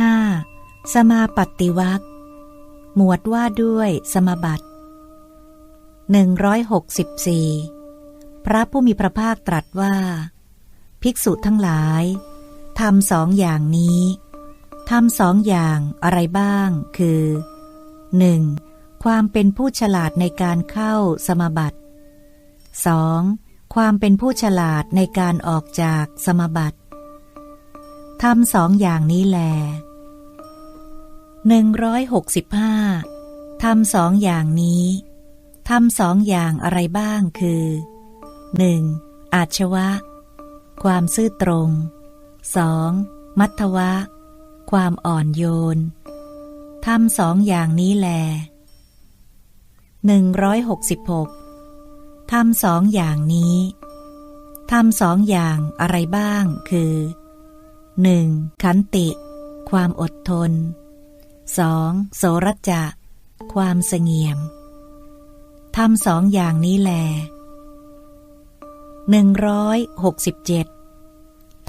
5. สมาปฏิวักหมวดว่าด้วยสมบัติ 164 พระผู้มีพระภาคตรัสว่า ภิกษุทั้งหลายทำสองอย่างนี้ทำสองอย่างอะไรบ้าง คือ 1. ความเป็นผู้ฉลาดในการเข้าสมบัติ 2. ความเป็นผู้ฉลาดในการออกจากสมบัติ ทำสองอย่างนี้แลหนึ่งร้อยหกสิบห้าทำสองอย่างนี้ทำสองอย่างอะไรบ้างคือหนึ่งอาชวะ ความซื่อตรงสองมัทวะ ความอ่อนโยนทำสองอย่างนี้แลหนึ่งร้อยหกสิบหกทำสองอย่างนี้ทำสองอย่างอะไรบ้างคือ หนึ่งขันติ ความอดทนสองโสรจะ ความเสงี่ยมทำสองอย่างนี้แลหนึ่งร้อยหกสิบเจ็ด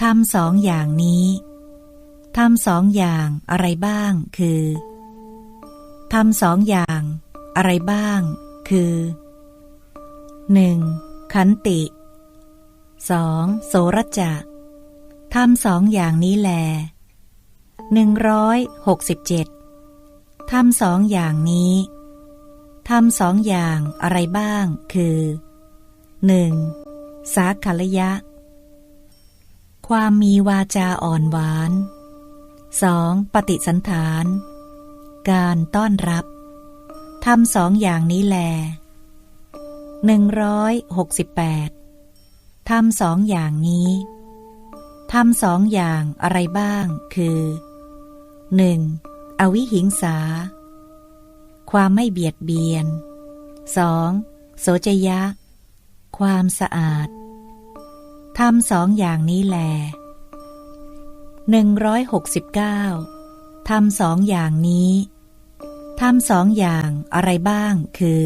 ทำสองอย่างนี้ทำสองอย่างอะไรบ้างคือทำสองอย่างอะไรบ้าง คือหนึ่งขันติสองโสรจะ ทำสองอย่างนี้แลหนึ่งร้อยหกสิบเจ็ดทำสองอย่างนี้ทำสองอย่างอะไรบ้าง คือหนึ่งสาขลยะ ความมีวาจาอ่อนหวานสองปฏิสันฐาน การต้อนรับทำสองอย่างนี้แลหนึ่งร้อยหกสิบแปดทำสองอย่างนี้ ทำสองอย่างอะไรบ้าง คือ 1. อวิหิงสา ความไม่เบียดเบียน 2. โสจยะ ความสะอาดทำสองอย่างนี้แลหนึ่งร้อยหกสิบเก้าทำสองอย่างนี้ทำสองอย่างอะไรบ้าง คือ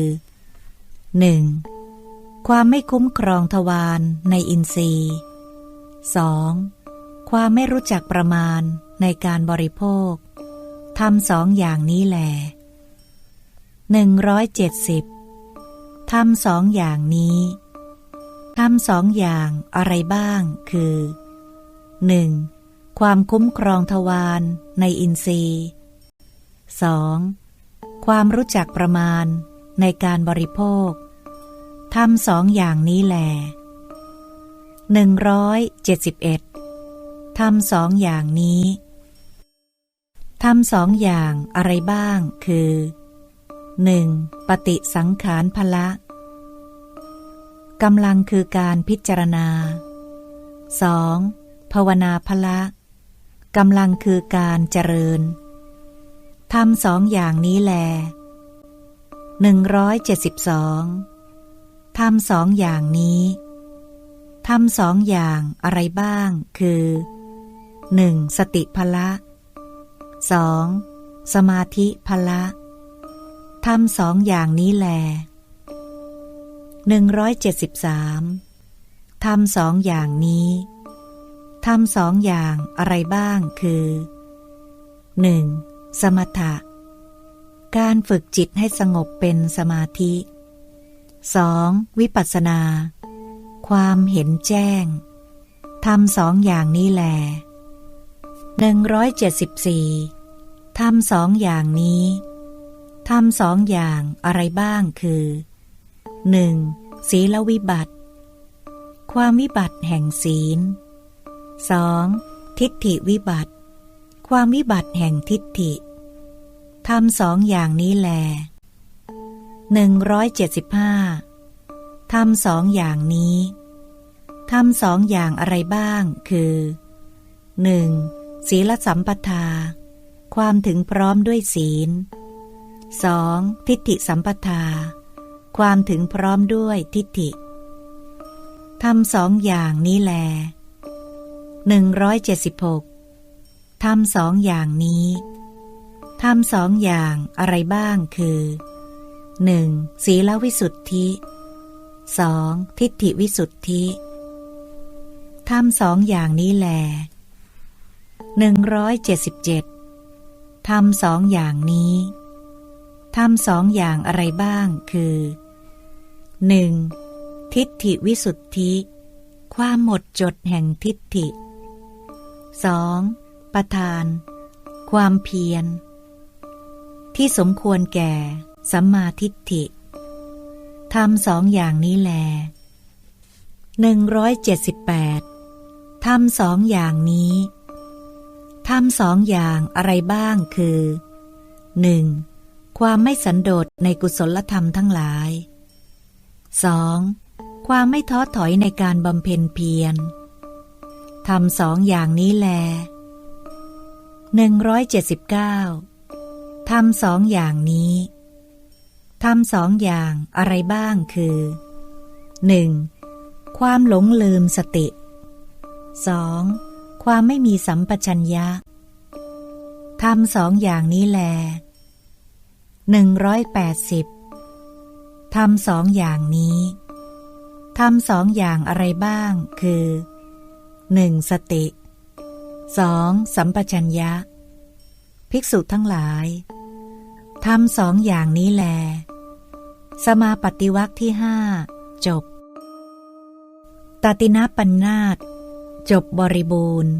1. ความไม่คุ้มครองทวารในอินทรีย์ 2. ความไม่รู้จักประมาณในการบริโภคทำสองอย่างนี้แหลหนึ่งร้อยเจ็ดสิบทำสองอย่างนี้ทำสองอย่างอะไรบ้าง คือหนึ่งความคุ้มครองทวารในอินทรีย์สองความรู้จักประมาณในการบริโภคทำสองอย่างนี้แหลหนึ่งร้อยเจ็ดสิบเอ็ด ทำสองอย่างนี้ทำสองอย่างอะไรบ้างคือ 1. ปฏิสังขารพละกำลังคือการพิจารณา 2. ภาวนาพละกำลังคือการเจริญทำสองอย่างนี้แลหนึ่งร้อยเจ็ดสิบสองทำสองอย่างนี้ทำสองอย่างอะไรบ้างคือ หนึ่งสติพละสองสมาธิพละทำสองอย่างนี้แลหนึ่งร้อยเจ็ดสิบสามทำสองอย่างนี้ทำสองอย่างอะไรบ้างคือหนึ่งสมถะ การฝึกจิตให้สงบเป็นสมาธิสองวิปัสสนา ความเห็นแจ้งทำสองอย่างนี้แล หนึ่งร้อยเจ็ดสิบสี่ทำสองอย่างนี้ทำสองอย่างอะไรบ้างคือหนึ่งศีลวิบัติ ความวิบัติแห่งศีลสองทิฏฐิวิบัติ ความวิบัติแห่งทิฏฐิทำสองอย่างนี้แลหนึ่งร้อยเจ็ดสิบห้าทำสองอย่างนี้ทำสองอย่างอะไรบ้างคือหนึ่ง ศีลสัมปทา ความถึงพร้อมด้วยศีล 2. ทิฏฐิสัมปทา ความถึงพร้อมด้วยทิฏฐิทำสองอย่างนี้แลหนึ่งร้อยเจ็ดสิบหกทำสองอย่างนี้ ทำสองอย่างอะไรบ้างคือหนึ่งศีลวิสุทธิสองทิฏฐิวิสุทธิทำสองอย่างนี้แล หนึ่งร้อยเจ็ดสิบเจ็ดทำสองอย่างนี้ทำสองอย่างอะไรบ้างคือ 1. ทิฏฐิวิสุทธิ ความหมดจดแห่งทิฏฐิ 2. ประธาน ความเพียร ที่สมควรแก่ สัมมาทิฏฐิทำสองอย่างนี้แล 178ทำสองอย่างนี้ ทำสองอย่างอะไรบ้างคือ 1. ความไม่สันโดษในกุศลธรรมทั้งหลาย 2. ความไม่ท้อถอยในการบำเพ็ญเพียรทำสองอย่างนี้แล 179ทำสองอย่างนี้ทำสองอย่างอะไรบ้างคือ 1. ความหลงลืมสติ 2. ความไม่มีสัมปชัญญะทำสองอย่างนี้แล180ทำสองอย่างนี้ทำสองอย่างอะไรบ้าง คือ 1. สติ 2. สัมปชัญญะ ภิกษุทั้งหลายทำสองอย่างนี้แล สมาปฏิวักที่ห้าจบ ตตินาปัญนาต จบบริบูรณ์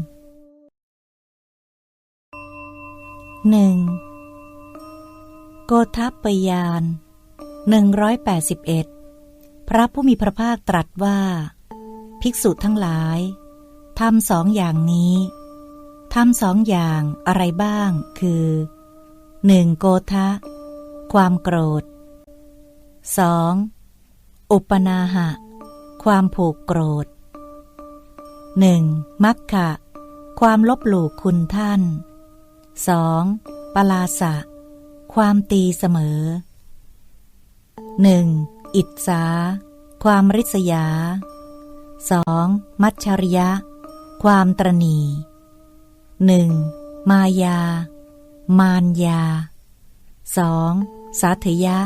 หนึ่งโกทัพปยานหนึ่งร้อยแปดสิบเอ็ดพระผู้มีพระภาคตรัสว่า ภิกษุทั้งหลายทำสองอย่างนี้ทำสองอย่างอะไรบ้าง คือหนึ่งโกทะ ความโกรธสองอุปนาหะ ความผูกโกรธ หนึ่งมักขะความลบหลู่คุณท่านสองปลาสะ ความตีเสมอหนึ่งอิจฉาความริษยาสองมัชชริยะ ความตรณีหนึ่งมายา มานยาสองสาธยะ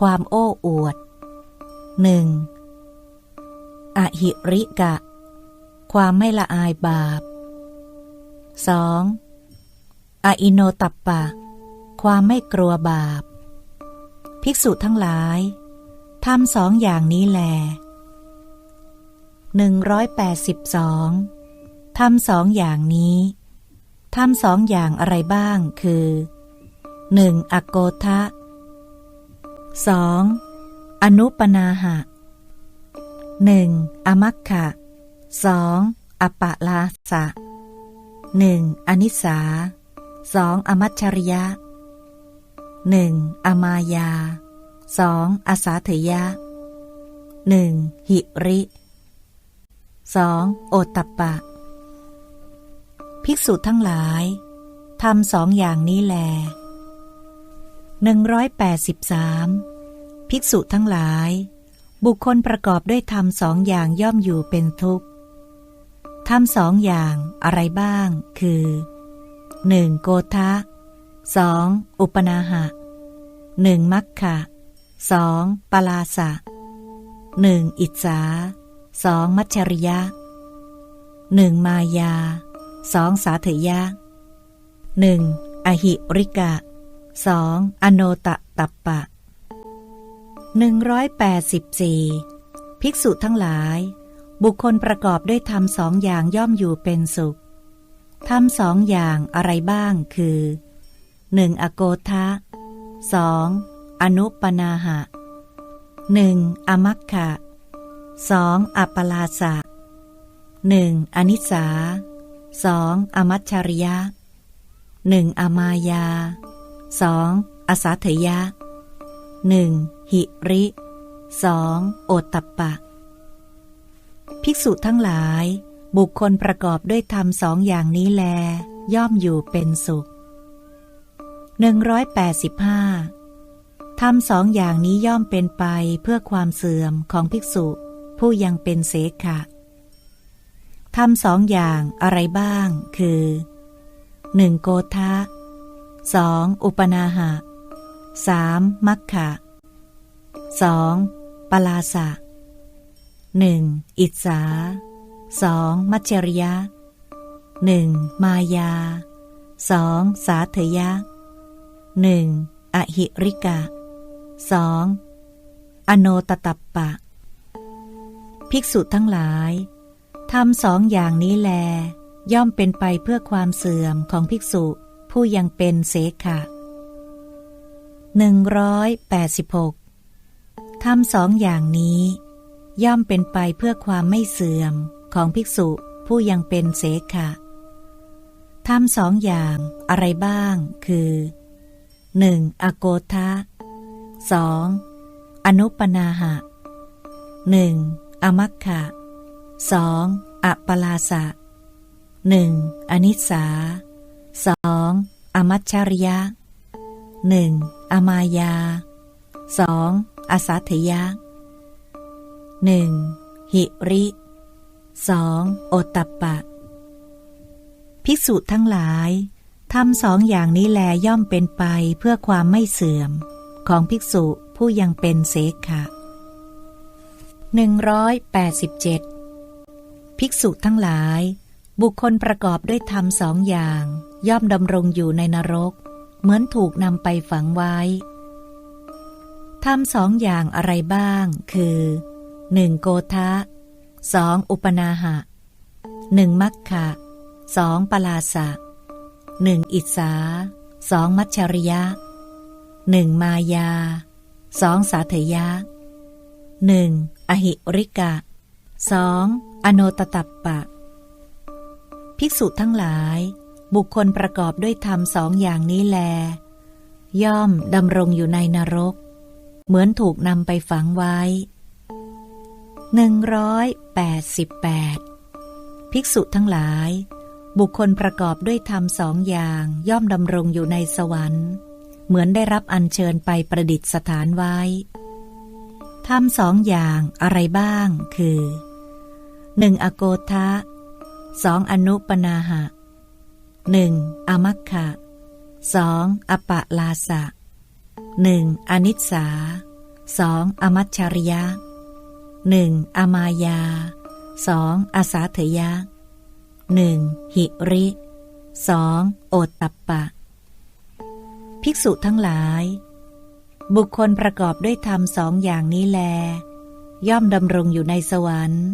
ความโอ้อวดหนึ่งอหิริกะ ความไม่ละอายบาปสองออิโนตัปปะ ความไม่กลัวบาป ภิกษุทั้งหลายทำสองอย่างนี้แลหนึ่งร้อยแปดสิบสองทำสองอย่างนี้ทำสองอย่างอะไรบ้างคือหนึ่งอโกทะสองอนุปนาหะหนึ่งอมัคคะ สองอปะลาสะหนึ่งอนิสาสองอมัชชริยะหนึ่งอมายาสองอสาเถยะหนึ่งหิริสองโอตตปปะ ภิกษุทั้งหลายทำสองอย่างนี้แลหนึ่งร้อยแปดสิบสามภิกษุทั้งหลาย บุคคลประกอบด้วยธรรมสองอย่างย่อมอยู่เป็นทุกข์ ทำสองอย่างอะไรบ้าง คือหนึ่งโกทะสองอุปนาหะหนึ่งมัคคะสองปลาสะหนึ่งอิจฉาสองมัชชริยะหนึ่งมายาสองสาเถยะหนึ่งอหิริกะสองอโนตะตัปปะหนึ่งร้อยแปดสิบสี่ภิกษุทั้งหลาย บุคคลประกอบด้วยธรรมสองอย่างย่อมอยู่เป็นสุขทำสองอย่างอะไรบ้างคือหนึ่งอโกทะสองอนุปนาหะหนึ่งอมัคคะสองอัปลาสะหนึ่งอนิสาสองอมัชชริยะหนึ่งอมายาสองอสาเถยะหนึ่งหิริสองโอตตปปะ ภิกษุทั้งหลาย บุคคลประกอบด้วยธรรมสองอย่างนี้แล ย่อมอยู่เป็นสุข 185ธรรมสองอย่างนี้ย่อมเป็นไปเพื่อความเสื่อมของภิกษุ ผู้ยังเป็นเสขะธรรมสองอย่างอะไรบ้าง คือ 1. โกทะ 2. อุปนาหะ 3. มัคคะ 2. ปลาสะ 1. อิสาสองมัจจริยะหนึ่งมายาสองสาเถยะหนึ่งอหิริกะสองอโนตตัปปะ ภิกษุทั้งหลายทำสองอย่างนี้แล ย่อมเป็นไปเพื่อความเสื่อมของภิกษุผู้ยังเป็นเสขะหนึ่งร้อยแปดสิบหกทำสองอย่างนี้ ย่อมเป็นไปเพื่อความไม่เสื่อมของภิกษุผู้ยังเป็นเสขะทำสองอย่างอะไรบ้าง คือ 1. อโกทะ 2. อนุปนาหะ 1. อมัคคะ 2. อปลาสะ 1. อนิสสา 2. อมัชชริยะ 1. อมายา 2. อสัทยะ 1. หิริ 2. โอตตัปปะ ภิกษุทั้งหลายทำสองอย่างนี้แลย่อมเป็นไปเพื่อความไม่เสื่อม ของภิกษุผู้ยังเป็นเสขะ187ภิกษุทั้งหลาย บุคคลประกอบด้วยธรรมสองอย่าง ย่อมดำรงอยู่ในนรก เหมือนถูกนำไปฝังไว้ทำสองอย่างอะไรบ้าง คือ 1. โกทะ 2. อุปนาหะ 1. มัคคะ 2. ปลาสะหนึ่งอิสาสองมัชชริยะหนึ่งมายาสองสาเถยะหนึ่งอหิริกะสองอโนตตัปปะ ภิกษุทั้งหลาย บุคคลประกอบด้วยธรรมสองอย่างนี้แล ย่อมดำรงอยู่ในนรก เหมือนถูกนำไปฝังไว้ หนึ่งร้อยแปดสิบแปดภิกษุทั้งหลาย บุคคลประกอบด้วยธรรมสองอย่างย่อมดำรงอยู่ในสวรรค์ เหมือนได้รับอัญเชิญไปประดิษฐานไว้ ธรรมสองอย่างอะไรบ้าง คือหนึ่งอโกทะสองอนุปนาหะหนึ่งอมัคคะสองอปะลาสะหนึ่งอนิสสาสองอมัชชริยะ หนึ่งอมายาสองอาสาเถยะหนึ่งหิริสองโอตตัปปะ ภิกษุทั้งหลาย บุคคลประกอบด้วยธรรมสองอย่างนี้แล ย่อมดำรงอยู่ในสวรรค์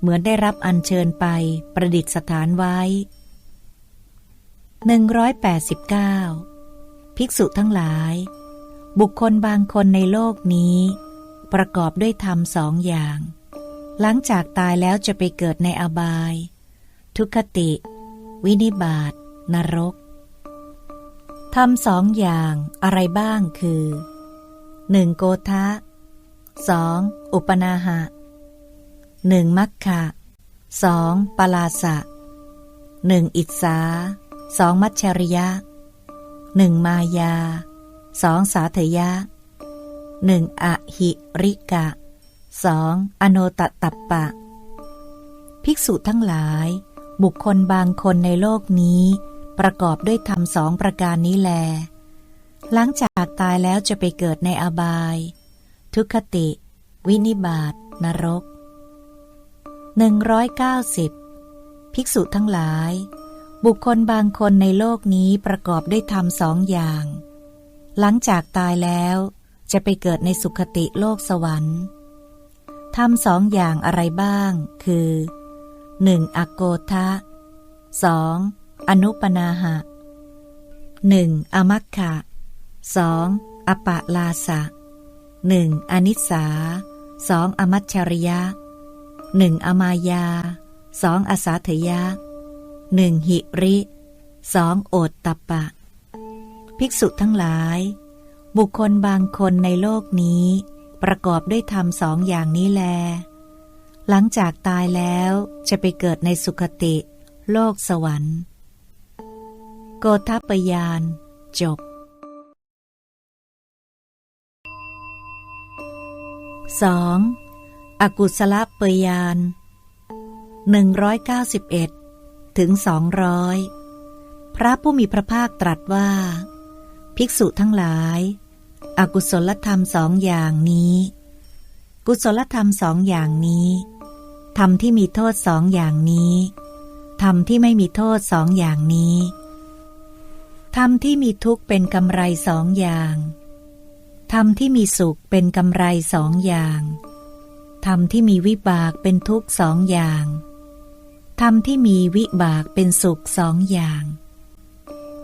เหมือนได้รับอัญเชิญไปประดิษฐานไว้ 189 ภิกษุทั้งหลาย บุคคลบางคนในโลกนี้ ประกอบด้วยธรรมสองอย่าง หลังจากตายแล้วจะไปเกิดในอบาย ทุคติ วินิบาตนรกทำสองอย่างอะไรบ้างคือหนึ่งโกทะสองอุปนาหะหนึ่งมัคคะสองปลาสะหนึ่งอิสาสองมัชชริยะหนึ่งมายาสองสาเถยะ หนึ่งอหิริกะสองอโนตตัปปะ ภิกษุทั้งหลาย บุคคลบางคนในโลกนี้ ประกอบด้วยธรรมสองประการนี้แล หลังจากตายแล้วจะไปเกิดในอบาย ทุคติ วินิบาตนรก 190 ภิกษุทั้งหลาย บุคคลบางคนในโลกนี้ประกอบด้วยธรรมสองอย่าง หลังจากตายแล้ว จะไปเกิดในสุขติโลกสวรรค์ทำสองอย่างอะไรบ้าง คือหนึ่งอโกทะสองอนุปนาหะหนึ่งอมัคคะสองอปะลาสะหนึ่งอนิสาสองอมัชชริยะหนึ่งอมายาสองอสาเถยะหนึ่งหิริสองโอตตปะ ภิกษุทั้งหลาย บุคคลบางคนในโลกนี้ ประกอบด้วยธรรมสองอย่างนี้แล หลังจากตายแล้วจะไปเกิดในสุคติ โลกสวรรค์ โกทัปยาน จบ 2. อกุศลปยาน 191 ถึง 200 พระผู้มีพระภาคตรัสว่า ภิกษุทั้งหลาย อกุศลธรรมสองอย่างนี้ กุศลธรรมสองอย่างนี้ธรรมที่มีโทษสองอย่างนี้ธรรมที่ไม่มีโทษสองอย่างนี้ธรรมที่มีทุกข์เป็นกำไรสองอย่างธรรมที่มีสุขเป็นกำไรสองอย่างธรรมที่มีวิบากเป็นทุกข์สองอย่างธรรมที่มีวิบากเป็นสุขสองอย่าง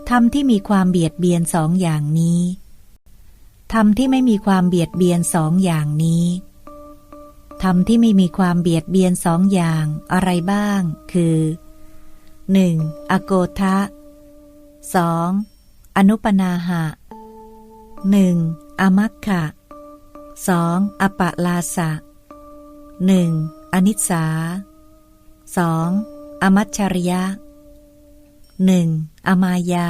ธรรมที่มีความเบียดเบียนสองอย่างนี้ ธรรมที่ไม่มีความเบียดเบียนสองอย่างนี้ธรรมที่ไม่มีความเบียดเบียนสองอย่างอะไรบ้าง คือ 1. อโกทะ 2. อนุปนาหะ 1. อมัคคะ 2. อปะลาสะ 1. อนิสสา 2. อมัชชริยะ 1. อมายา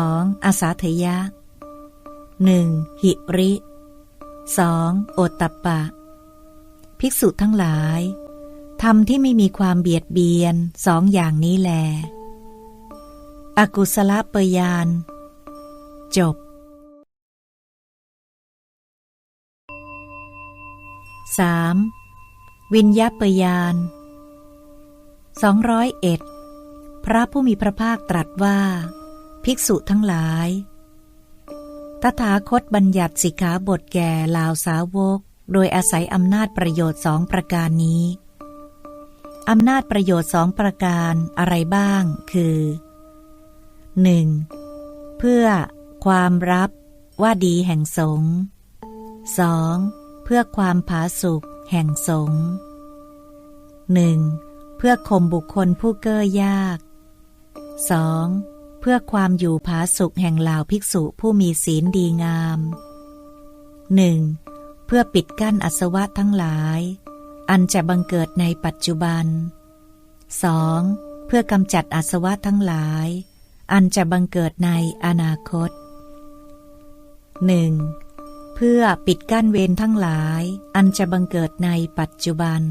2. อาสาเถยะ 1. หิริ 2. โอตตปปะ ภิกษุทั้งหลายธรรมที่ไม่มีความเบียดเบียนสองอย่างนี้แล อกุศลเปยาน จบ 3. วิญญาปยาน201 พระผู้มีพระภาคตรัสว่า ภิกษุทั้งหลาย ตถาคตบัญญัติสิกขาบทแก่ลาวสาวก โดยอาศัยอำนาจประโยชน์สองประการนี้ อำนาจประโยชน์สองประการอะไรบ้าง คือ 1. เพื่อความรับว่าดีแห่งสงฆ์ 2. เพื่อความผาสุกแห่งสงฆ์ 1. เพื่อข่มบุคคลผู้เก้อยาก 2. เพื่อความอยู่ผาสุกแห่งเหล่าภิกษุผู้มีศีลดีงาม 1. เพื่อปิดกั้นอสวะทั้งหลาย อันจะบังเกิดในปัจจุบัน 2. เพื่อกำจัดอสวะทั้งหลาย อันจะบังเกิดในอนาคต 1. เพื่อปิดกั้นเวรทั้งหลาย อันจะบังเกิดในปัจจุบัน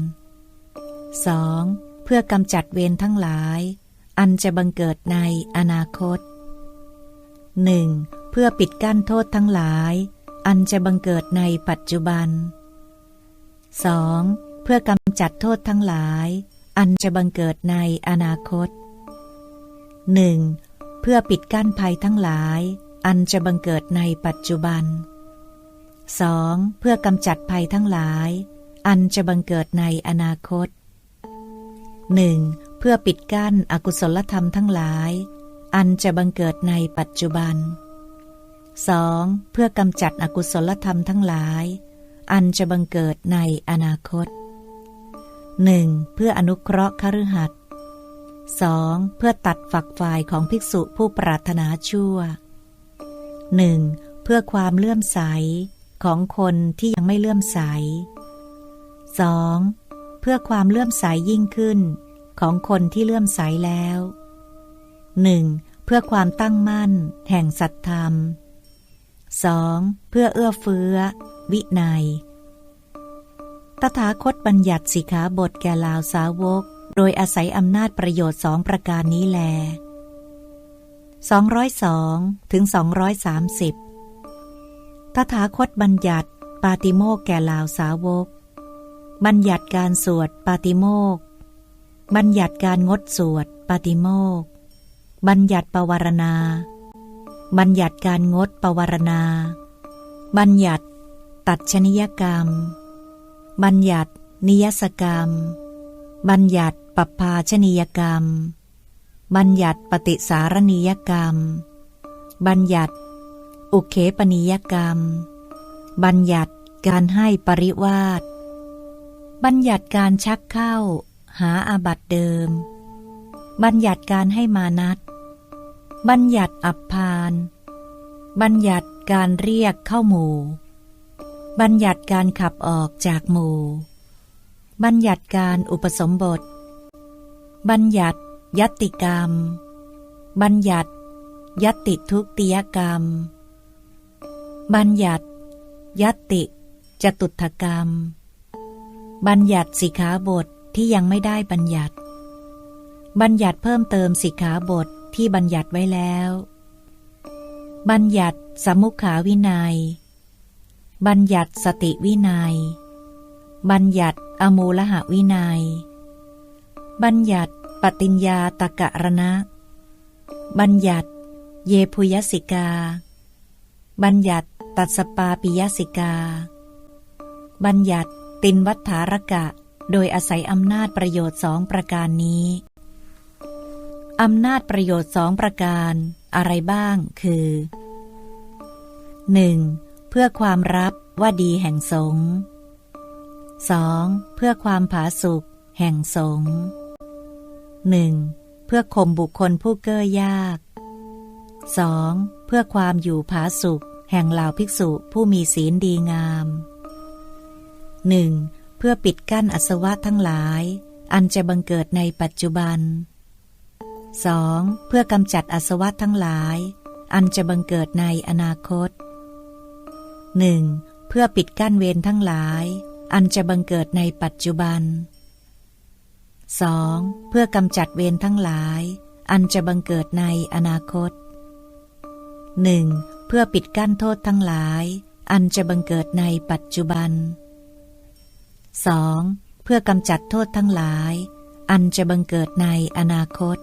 2. เพื่อกำจัดเวรทั้งหลาย อันจะบังเกิดในอนาคต 1. เพื่อปิดกั้นโทษทั้งหลาย อันจะบังเกิดในปัจจุบัน 2. เพื่อกำจัดโทษทั้งหลาย อันจะบังเกิดในอนาคต 1. เพื่อปิดกั้นภัยทั้งหลาย อันจะบังเกิดในปัจจุบัน 2. เพื่อกำจัดภัยทั้งหลาย อันจะบังเกิดในอนาคต 1. เพื่อปิดกั้นอกุศลธรรมทั้งหลาย อันจะบังเกิดในปัจจุบัน 2. เพื่อกำจัดอกุศลธรรมทั้งหลาย อันจะบังเกิดในอนาคต 1. เพื่ออนุเคราะห์คฤหัสถ์ 2. เพื่อตัดฝักฝ่ายของภิกษุผู้ปรารถนาชั่ว 1. เพื่อความเลื่อมใสของคนที่ยังไม่เลื่อมใส 2. เพื่อความเลื่อมใสยิ่งขึ้น ของคนที่เลื่อมใสแล้ว 1. เพื่อความตั้งมั่น แห่งสัตธรรม 2. เพื่อเอื้อเฟื้อ วินัย ตถาคตบัญญัติสิกขาบทแก่ลาวสาวก โดยอาศัยอำนาจประโยชน์สองประการนี้แล 202 ถึง 230 ตถาคตบัญญัติ ปาติโมกแก่ลาวสาวก บัญญัติการสวดปาติโมก บัญญัติการงดสวดปาติโมก บัญญัติปวารณา บัญญัติการงดปวารณา บัญญัติตัดชนิยกรรม บัญญัติ นิยสกรรม บัญญัติปภาชนิยกรรม บัญญัติปฏิสารณียกรรม บัญญัติ อุเคปนิยกรรม บัญญัติการให้ปริวาสบัญญัติการชักเข้า หาอาบัตเดิม บัญญัติการให้มานัดบัญญัติอับพาน บัญญัติการเรียกเข้าหมู่ บัญญัติการขับออกจากหมู่ บัญญัติการอุปสมบท บัญญัติยติกรรม บัญญัติยติทุกติยกรรม บัญญัติยติจตุถกรรม บัญญัติสิขาบท ที่ยังไม่ได้บัญญัติ บัญญัติเพิ่มเติมสิกขาบทที่บัญญัติไว้แล้ว บัญญัติสมุขาวินัย บัญญัติสติวินัย บัญญัติอมูลหะวินัย บัญญัติปฏิญญาตกะรณะบัญญัติ เยพุยสิกา บัญญัติตัสปาปิยสิกา บัญญัติตินวัฏฐารกะ โดยอาศัยอำนาจประโยชน์สองประการนี้ อำนาจประโยชน์สองประการอะไรบ้างคือ 1. เพื่อความรับว่าดีแห่งสงฆ์ 2. เพื่อความผาสุกแห่งสงฆ์ 1. เพื่อข่มบุคคลผู้เก้อยาก 2. เพื่อความอยู่ผาสุกแห่งเหล่าภิกษุผู้มีศีลดีงาม 1. เพื่อปิดกั้นอสวะทั้งหลาย อันจะบังเกิดในปัจจุบัน 2. เพื่อกำจัดอสวะทั้งหลาย อันจะบังเกิดในอนาคต 1. เพื่อปิดกั้นเวรทั้งหลาย อันจะบังเกิดในปัจจุบัน 2. เพื่อกำจัดเวรทั้งหลาย อันจะบังเกิดในอนาคต 1. เพื่อปิดกั้นโทษทั้งหลาย อันจะบังเกิดในปัจจุบัน 2. เพื่อกำจัดโทษทั้งหลาย อันจะบังเกิดในอนาคต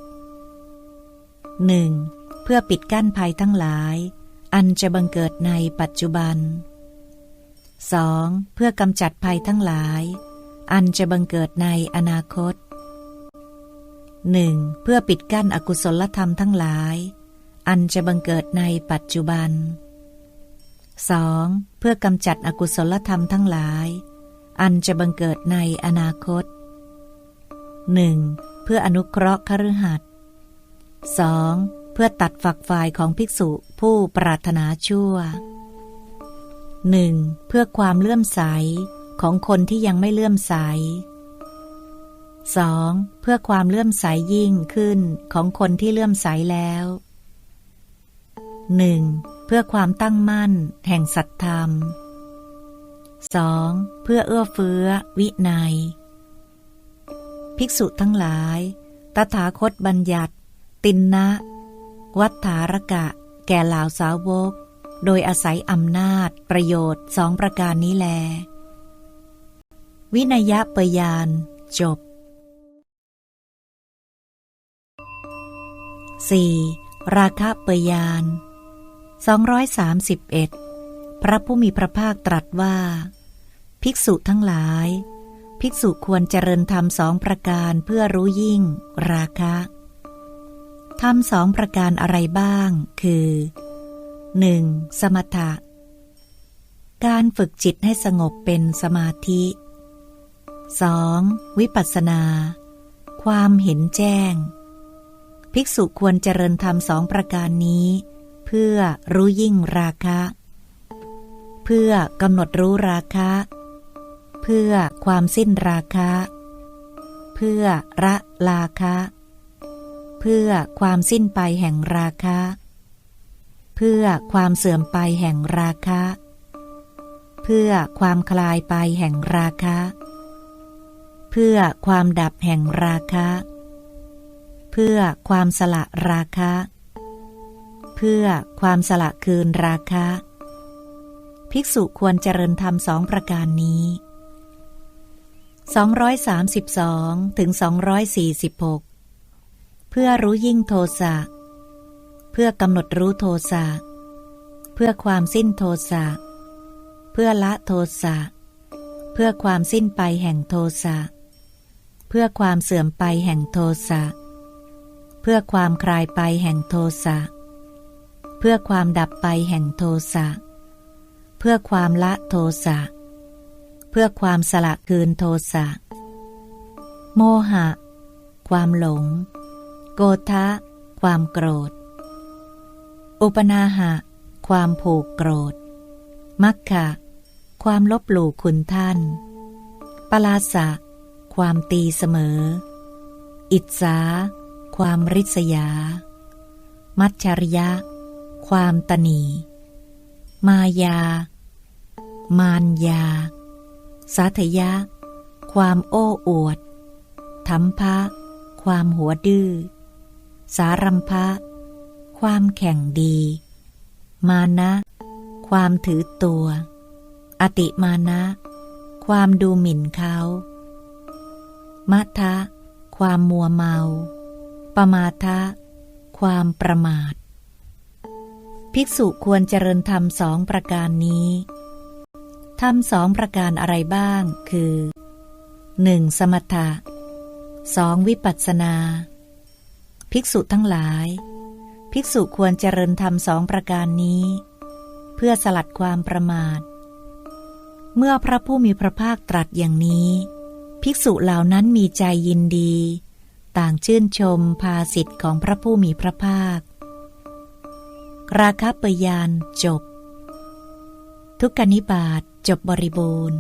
1. เพื่อปิดกั้นภัยทั้งหลาย อันจะบังเกิดในปัจจุบัน 2. เพื่อกำจัดภัยทั้งหลาย อันจะบังเกิดในอนาคต 1. เพื่อปิดกั้นอกุศลธรรมทั้งหลาย อันจะบังเกิดในปัจจุบัน 2. เพื่อกำจัดอกุศลธรรมทั้งหลาย อันจะบังเกิดในอนาคต 1. เพื่ออนุเคราะห์คฤหัสถ์ 2. เพื่อตัดฝักฝ่ายของภิกษุผู้ปรารถนาชั่ว 1. เพื่อความเลื่อมใสของคนที่ยังไม่เลื่อมใส 2. เพื่อความเลื่อมใสยิ่งขึ้นของคนที่เลื่อมใสแล้ว 1. เพื่อความตั้งมั่นแห่งสัตธรรม 2. เพื่อเอื้อเฟื้อ วินัย ภิกษุทั้งหลาย ตถาคตบัญญัติ ตินนะ วัฏฐารกะ แก่เหล่าสาวก โดยอาศัยอำนาจ ประโยชน์สองประการนี้แล วินัยปยาน จบ 4. ราคะเปยาน 231 พระผู้มีพระภาคตรัสว่า ภิกษุทั้งหลาย ภิกษุควรเจริญธรรมสองประการเพื่อรู้ยิ่ง ราคะธรรมสองประการอะไรบ้าง คือ 1. สมถะ การฝึกจิตให้สงบเป็นสมาธิ 2. วิปัสสนา ความเห็นแจ้ง ภิกษุควรเจริญธรรมสองประการนี้ เพื่อรู้ยิ่งราคะ เพื่อกำหนดรู้ราคะ เพื่อความสิ้นราคะ เพื่อละราคะ เพื่อความสิ้นไปแห่งราคะ เพื่อความเสื่อมไปแห่งราคะ เพื่อความคลายไปแห่งราคะ เพื่อความดับแห่งราคะ เพื่อความสละราคะ เพื่อความสละคืนราคะ ภิกษุควรเจริญธรรมสองประการนี้ 232 ถึง 246 เพื่อรู้ยิ่งโทสะ เพื่อกำหนดรู้โทสะ เพื่อความสิ้นโทสะ เพื่อละโทสะ เพื่อความสิ้นไปแห่งโทสะ เพื่อความเสื่อมไปแห่งโทสะ เพื่อความคลายไปแห่งโทสะ เพื่อความดับไปแห่งโทสะเพื่อความละโทสะ เพื่อความสละคืนโทสะ โมหะ ความหลง โกทะ ความโกรธ อุปนาหะ ความผูกโกรธ มัคคะความลบหลู่คุณท่าน ปลาสะ ความตีเสมอ อิจฉาความริษยา มัจฉริยะ ความตนีมายา มานยา สาธยะ ความโอ้อวดธรรมภะความหัวดื้อ สารัมภะความแข่งดี มานะ ความถือตัว อติมานะ ความดูหมิ่นเขามัทะ ความมัวเมา ปมาทะ ความประมาท ภิกษุควรเจริญธรรมสองประการนี้ ธรรมสองประการอะไรบ้าง คือ 1. สมถะ 2. วิปัสสนา ภิกษุทั้งหลาย ภิกษุควรเจริญธรรมสองประการนี้ เพื่อสลัดความประมาท เมื่อพระผู้มีพระภาคตรัสอย่างนี้ ภิกษุเหล่านั้นมีใจยินดี ต่างชื่นชมภาสิทธิ์ของพระผู้มีพระภาค ราคะปยานจบ ทุกกนิบาต จบบริบูรณ์